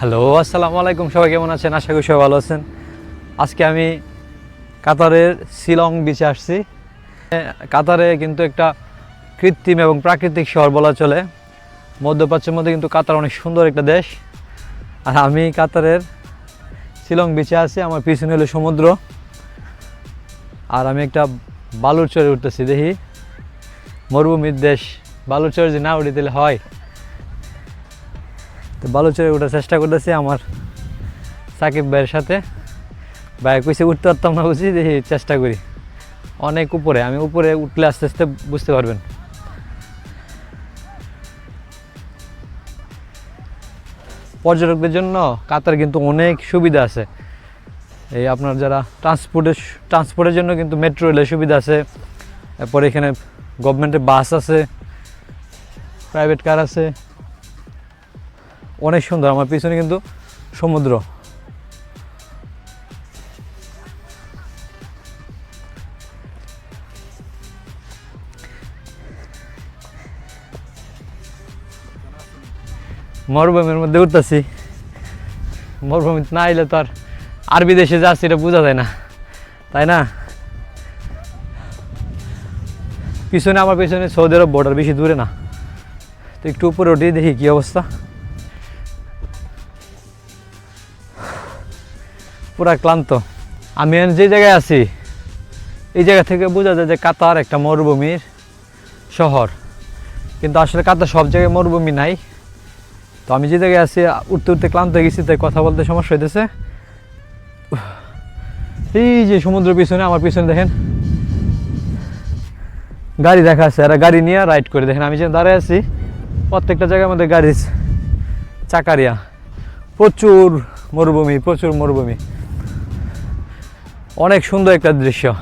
Hello, আসসালামু আলাইকুম। সবাই কেমন আছেন? আশা করি সবাই ভালো আছেন। আজকে আমি কাতারের শিলং বিচে আসছি। কাতারে কিন্তু একটা কৃত্রিম এবং প্রাকৃতিক শহর বলা চলে। মধ্যপ্রাচ্যের মধ্যে কিন্তু কাতার অনেক সুন্দর একটা দেশ। আর আমি কাতারের শিলং বিচে আছি, আমার পিছনে হলো সমুদ্র। আর আমি একটা বালুর চরে উঠতেছি, দেখি। মরুভূমির দেশ বালুর চরে যে না উঠে দিলে হয়। তো বালুচরে ওঠার চেষ্টা করতেছি আমার সাকিব ভাইয়ের সাথে। ভাই কইসে উঠতে পারতাম না বুঝি, দেখি চেষ্টা করি। অনেক উপরে, আমি উপরে উঠলে আস্তে আস্তে বুঝতে পারবেন। পর্যটকদের জন্য কাতার কিন্তু অনেক সুবিধা আছে। এই আপনার যারা ট্রান্সপোর্টের ট্রান্সপোর্টের জন্য কিন্তু মেট্রো রেলের সুবিধা আছে। এরপরে এখানে গভর্নমেন্টের বাস আছে প্রাইভেট কার আছে। অনেক সুন্দর, আমার পিছনে কিন্তু সমুদ্র। মরুভূমির মধ্যে উঠতেছি। মরুভূমি না এলে তো আর আরবি দেশে যাচ্ছি এটা বোঝা যায় না, তাই না? পিছনে, আমার পিছনে সৌদি আরব বর্ডার বেশি দূরে না। তো একটু উপরে উঠে দেখি কি অবস্থা। পুরা ক্লান্ত। আমি যে জায়গায় আছি, এই জায়গা থেকে বোঝা যায় যে কাতার একটা মরুভূমির শহর। কিন্তু আসলে কাতার সব জায়গায় মরুভূমি নাই। তো আমি যে জায়গায় আছি, উঠতে উঠতে ক্লান্ত হয়ে গেছি, তাই কথা বলতে সমস্যা হইতেছে। এই যে সমুদ্র পিছনে, আমার পিছনে দেখেন। গাড়ি দেখা আছে এরা গাড়ি নিয়ে রাইড করে দেখেন। আমি যে দাঁড়ায় আছি, প্রত্যেকটা জায়গার মধ্যে গাড়ি চাকারিয়া। প্রচুর মরুভূমি প্রচুর মরুভূমি। অনেক সুন্দর একটা দৃশ্য।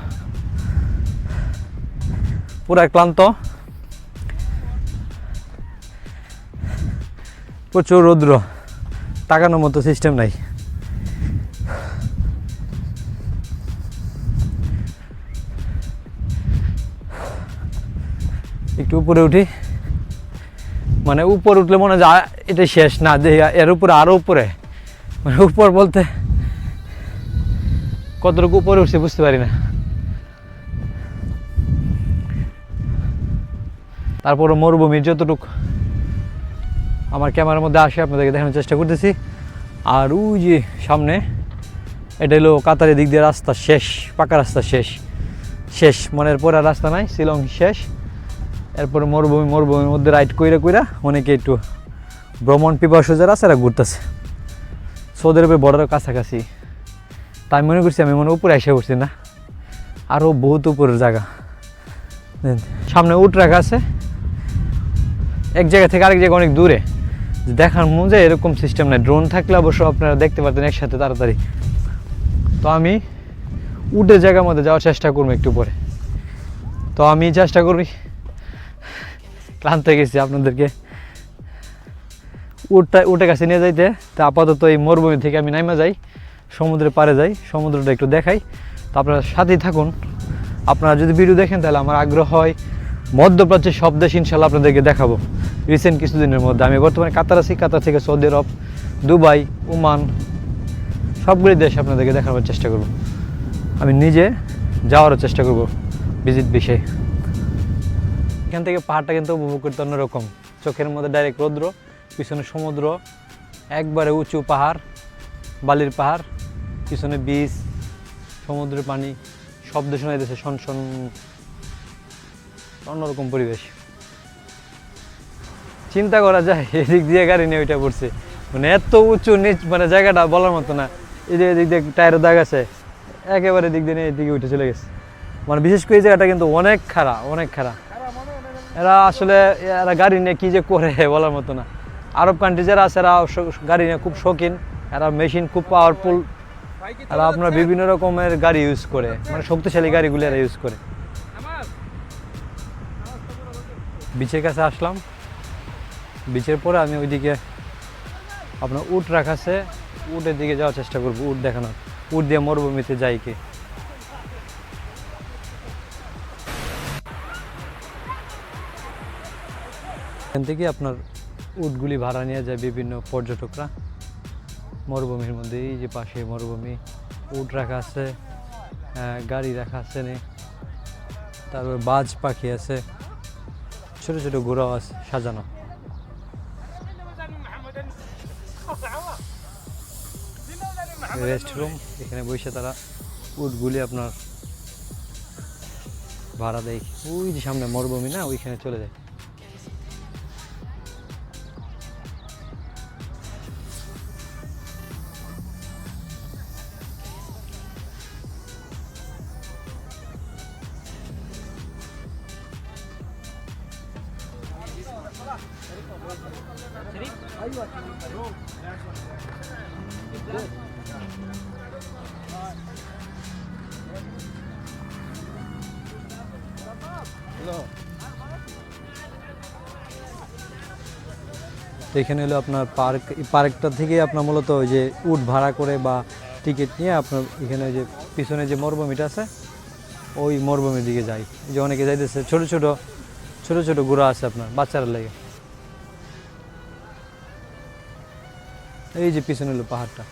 পুরা ক্লান্ত। প্রচুর রৌদ্র। তাকানোর মতো সিস্টেম নাই। একটু উপরে উঠি। মানে উপর উঠলে মনে হয় এটা শেষ না যে এর উপরে আরও উপরে। মানে উপর বলতে কতটুকু উপরে উঠছে বুঝতে পারি না। তারপরে মরুভূমির যতটুক আমার ক্যামেরার মধ্যে আসে, আপনাদেরকে দেখানোর চেষ্টা করতেছি। আর ওই যে সামনে, এটা হলো কাতারের দিক দিয়ে রাস্তা শেষ, পাকা রাস্তা শেষ। শেষ মনের পরে রাস্তা নাই, শিলং শেষ। এরপরে মরুভূমি, মরুভূমির মধ্যে রাইড কইরা কইরা অনেকে একটু ভ্রমণ পিপাসু যারা আছে এরা ঘুরতেছে। সৌদি আরবের বর্ডারের কাছাকাছি। তাই মনে করছি আমি মনে উপরে এসে পড়ছি না। আরও বহুত উপরের জায়গা। সামনে উট রাখা আছে। এক জায়গা থেকে আরেক জায়গা অনেক দূরে। দেখার যায় এরকম সিস্টেম নাই। ড্রোন থাকলে অবশ্য আপনারা দেখতে পারতেন একসাথে তাড়াতাড়ি। তো আমি উটের জায়গার মধ্যে যাওয়ার চেষ্টা করব একটু পরে। তো আমি চেষ্টা করি। ক্লান্ত গেছি আপনাদেরকে। উটটা উঠে কাছে নিয়ে যাইতে। তা আপাতত এই মরুভূমি থেকে আমি নাইমা যাই। সমুদ্রের পারে যাই, সমুদ্রটা একটু দেখাই। তো আপনারা সাথেই থাকুন। আপনারা যদি ভিডিও দেখেন, তাহলে আমার আগ্রহ হয়। মধ্যপ্রাচ্যের সব দেশ ইনশাল্লাহ আপনাদেরকে দেখাবো। রিসেন্ট কিছুদিনের মধ্যে আমি বর্তমানে কাতার আছি, কাতার থেকে সৌদি আরব, দুবাই, ওমান, সবগুলি দেশ আপনাদেরকে দেখানোর চেষ্টা করব। আমি নিজে যাওয়ারও চেষ্টা করব ভিজিট বিষয়ে। এখান থেকে পাহাড়টা কিন্তু উপভোগ করতে অন্যরকম। চোখের মধ্যে ডাইরেক্ট রৌদ্র, পিছনে সমুদ্র, একবারে উঁচু পাহাড়, বালির পাহাড়। পিছনে বীজ, সমুদ্রের পানি, শব্দ শোনা যাচ্ছে শন শন, অন্যরকম পরিবেশ। চিন্তা করা যায়, এদিক দিয়ে গাড়ি নিয়ে ওইটা পড়ছে। মানে এত উঁচু নিচ মানে জায়গাটা বলার মতো না। এই যে এদিক দিয়ে টায়ারের দাগ আছে, একেবারে দিক দিয়ে এদিকে উঠে চলে গেছে। মানে বিশেষ করে এই জায়গাটা কিন্তু অনেক খারাপ অনেক খারাপ এরা আসলে, এরা গাড়ি নিয়ে কী যে করে বলার মতো না। আরব কান্ট্রি যারা আছে, এরা গাড়ি নিয়ে খুব শৌখিন। এরা মেশিন খুব পাওয়ারফুল এরা আপনার বিভিন্ন রকমের গাড়ি ইউজ করে মানে শক্তিশালী গাড়িগুলো এরা ইউজ করে। বিচের কাছে আসলাম। বিচের পরে আমি ওইদিকে আপনার উট রাখা আছে, উটের দিকে যাওয়ার চেষ্টা করব, উট দেখানোর। উট দিয়ে মরুভূমিতে যাই কি। এখান থেকে আপনার উটগুলি ভাড়া নিয়ে যায় বিভিন্ন পর্যটকরা। মরুভূমির মধ্যে এই যে পাশে মরুভূমি উট রাখা আছে আহ, গাড়ি রাখা আছে নে। তারপর বাজ পাখি আছে ছোট ছোট ঘোড়াও আছে সাজানো। রেস্ট রুম এখানে বসে তারা উটগুলি আপনার ভাড়া দেয়। ওই যে সামনে মরুভূমি না ওইখানে চলে যায়। এখানে হলো আপনার পার্ক এই পার্কটা থেকে আপনার মূলত ওই যে উট ভাড়া করে বা টিকিট নিয়ে আপনার এখানে যে পিছনে যে মরুভূমিটা আছে, ওই মরুভূমির দিকে এই যে অনেকে যাইতেছে, ছোট ছোট ছোট ছোট ঘোড়া আছে আপনার, বাচ্চারা লাগে। এই যে পিছনে হলো পাহাড়টা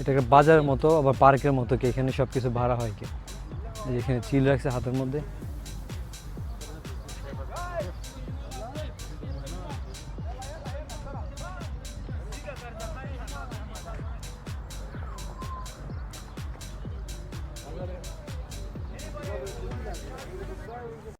এটা একটা বাজারের মতো, আবার পার্কের মতো, কি এখানে সব কিছু ভাড়া হয় কি? এই যে এখানে চিল রাখছে হাতের মধ্যে।